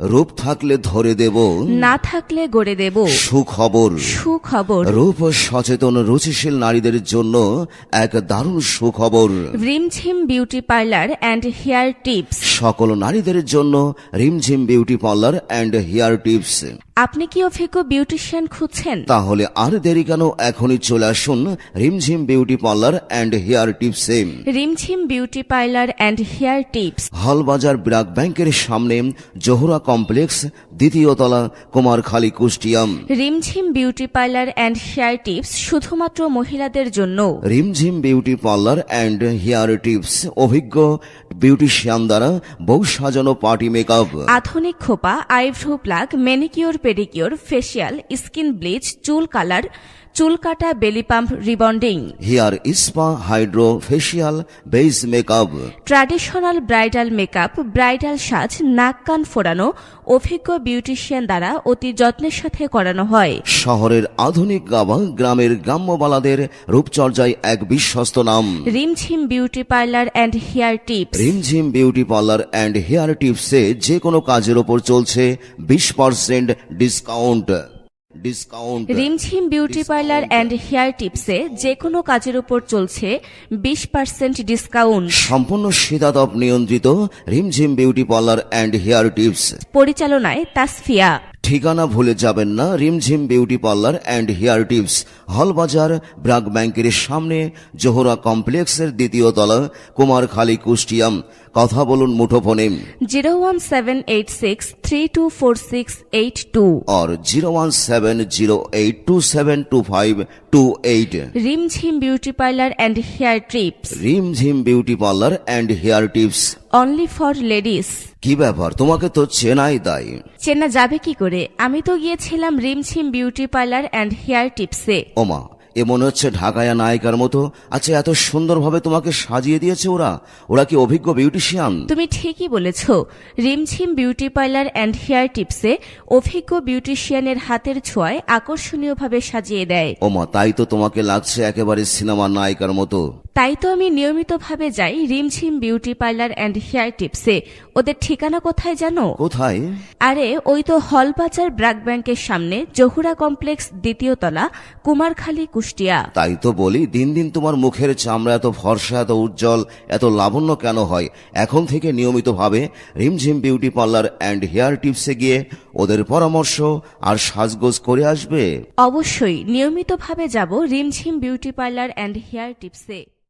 রূপ থাকলে ধরে দেব না থাকলে গড়ে দেব। সুখবর। সুখবর। রূপ ও সচেতন রুচিশীল নারীদের জন্য এক দারুণ সুখবর। Rimjhim beauty parlour and hair tips. সকল নারীদের জন্য Rimjhim beauty parlour and hair tips. আপনি কি অভিজ্ঞ বিউটিশিয়ান খুঁজছেন? তাহলে আর দেরি কেন? এখনই চলে আসুন Rimjhim beauty parlour and hair টিপসে Rimjhim beauty parlour and hair tips. Halbazar BRAC ব্যাংকের সামনে জোহরা কমপ্লেক্স দ্বিতীয় তলা Kumarkhali কুষ্টিয়াম Rimjhim beauty parlour and hair tips শুধুমাত্র মহিলাদের জন্য। Rimjhim beauty parlour and hair tips অভিজ্ঞ বিউটিশিয়ান দ্বারা বহু সাজানো পার্টি মেকআপ আধুনিক খোপা eyebrow pluck manicure pedicure facial skin bleach চুল কালার চুল কাটা বেলি pump rebonding. Hair spa hydro facial base makeup traditional bridal makeup bridal সাজ নাক কান ফোড়ানো অভিজ্ঞ বিউটিশিয়ান দ্বারা অতি যত্নের সাথে করানো হয়। শহরের আধুনিক গাবা গ্রামের গ্রাম্যবালাদের রূপচর্যায় এক বিশ্বস্ত নাম। Rimjhim beauty parlour and hair tips Rimjhim beauty parlour and hair টিপসে যে কোনো কাজের ওপর চলছে বিশ percent discount discount Rimjhim beauty parlour and hair টিপসে যে কোনো কাজের উপর চলছে বিশ পার্সেন্ট ডিসকাউন্ট সম্পূর্ণ শীতাতপ নিয়ন্ত্রিত Rimjhim beauty parlour and hair tips পরিচালনায় তাসফিয়া। ঠিকানা ভুলে যাবেন না Rimjhim beauty parlour and hair tips. Halbazar BRAC ব্যাংকের সামনে জোহরা কমপ্লেক্সের দ্বিতীয় তলা কুমারখালী কুষ্টিয়াম। কথা বলুন মুঠোফোনে। Zero one seven eight six three two four six eight two. R zero one seven zero eight two seven two five two eight. Rimjhim beauty parlour and hair tips. Rimjhim beauty parlour and hair tips. Only for ladies কি ব্যাপার? তোমাকে তো চেনাই তাই চেনা যাবে কি করে? আমি তো গিয়েছিলাম Rimjhim beauty parlour and hair টিপসে। ওমা এ মনে হচ্ছে ঢাকায়া নায়িকার মতো। আচ্ছা এত সুন্দরভাবে তোমাকে সাজিয়ে দিয়েছে ওরা। ওরা কি অভিজ্ঞ বিউটিশিয়ান? তুমি ঠিকই বলেছ। Rimjhim beauty parlour and hair টিপসে অভিজ্ঞ বিউটিশিয়ানের হাতের ছোঁয়ায় আকর্ষণীয়ভাবে সাজিয়ে দেয়। ওমা তাই তো তোমাকে লাগছে একেবারে সিনেমার নায়িকার মতো। তাই তো আমি নিয়মিতভাবে যাই Rimjhim beauty parlour and hair টিপসে। ওদের ঠিকানা কোথায় জানো? কোথায়? আরে ওই তো হলবাজার ব্রাক ব্যাংকের সামনে জহুরা কমপ্লেক্স দ্বিতীয় তলা কুমারখালী কুষ্টিয়া। তাই তো বলি দিন দিন তোমার মুখের চামড়া এত ফর্সা এত উজ্জ্বল এত লাবণ্য কেন হয়? এখন থেকে নিয়মিতভাবে Rimjhim beauty parlour and hair টিপসে গিয়ে ওদের পরামর্শ আর সাজগোজ করে আসবে। অবশ্যই নিয়মিতভাবে যাব Rimjhim beauty parlour and hair টিপসে।